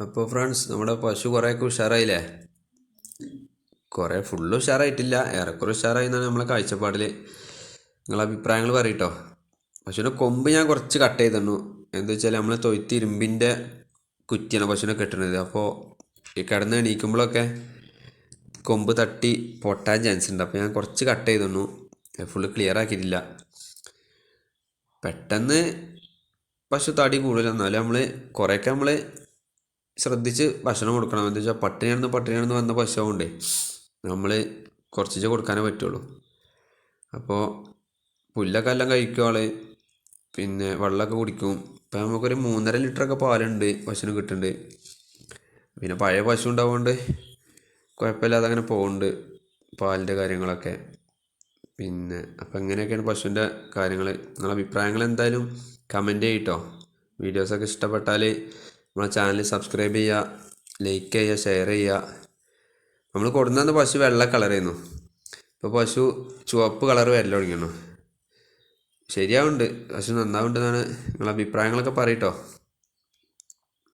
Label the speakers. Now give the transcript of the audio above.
Speaker 1: അപ്പോൾ ഫ്രണ്ട്സ് നമ്മുടെ പശു കുറേയൊക്കെ ഉഷാറായില്ലേ? കുറേ ഫുള്ള് ഉഷാറായിട്ടില്ല. ഏറെക്കുറെ ഉഷാറായി എന്നാണ് നമ്മളെ കാഴ്ചപ്പാടിൽ നിങ്ങളെ അഭിപ്രായങ്ങൾ പറയട്ടോ. പശുവിന്റെ കൊമ്പ് ഞാൻ കുറച്ച് കട്ട് ചെയ്ത് തന്നു എന്താ വെച്ചാൽ നമ്മൾ തൊയ്ത്ത് ഇരുമ്പിന്റെ കുറ്റിയാണ് പശുവിനെ കെട്ടുന്നത് അപ്പോൾ ഈ കിടന്ന് എണീക്കുമ്പോഴൊക്കെ കൊമ്പ് തട്ടി പൊട്ടാൻ ചാൻസ് ഉണ്ട്. അപ്പോൾ ഞാൻ കുറച്ച് കട്ട് ചെയ്ത് തന്നു ഫുള്ള് ക്ലിയർ ആക്കിയിട്ടില്ല. പെട്ടെന്ന് പശു തടി കൂടുതൽ എന്നാലും നമ്മൾ കുറേയൊക്കെ നമ്മൾ ശ്രദ്ധിച്ച് ഭക്ഷണം കൊടുക്കണം. എന്താ വെച്ചാൽ പട്ടിണിയാണെന്ന് പട്ടിണിയാണെന്ന് വന്ന പശുവുണ്ടേ നമ്മൾ കുറച്ചേ കൊടുക്കാനേ പറ്റുള്ളൂ. അപ്പോൾ പുല്ലൊക്കെ എല്ലാം കഴിക്കും ആൾ പിന്നെ വെള്ളമൊക്കെ കുടിക്കും. ഇപ്പം നമുക്കൊരു മൂന്നര ലിറ്ററൊക്കെ പാലുണ്ട് പശുവിന് കിട്ടുന്നുണ്ട് പിന്നെ പഴയ പശു ഉണ്ടാവുകൊണ്ട് കുഴപ്പമില്ലാതെ അങ്ങനെ പോകുന്നുണ്ട് പാലിന്റെ കാര്യങ്ങളൊക്കെ. പിന്നെ അപ്പം എങ്ങനെയൊക്കെയാണ് പശുവിന്റെ കാര്യങ്ങൾ നിങ്ങളുടെ അഭിപ്രായങ്ങൾ എന്തായാലും കമന്റ് ചെയ്യട്ടോ വീഡിയോസൊക്കെ ഇഷ്ടപ്പെട്ടാൽ നമ്മളെ ചാനൽ സബ്സ്ക്രൈബ് ചെയ്യുക ലൈക്ക് ചെയ്യുക ഷെയർ ചെയ്യുക. നമ്മൾ കൊടുന്നത് പശു വെള്ള കളറായിരുന്നു ഇപ്പോൾ പശു ചുവപ്പ് കളർ വരൽ തുടങ്ങിയിരുന്നു ശരിയാവുന്നുണ്ട്. പശു നന്നാവുണ്ടെന്നാണ് നിങ്ങളെ അഭിപ്രായങ്ങളൊക്കെ പറയട്ടോ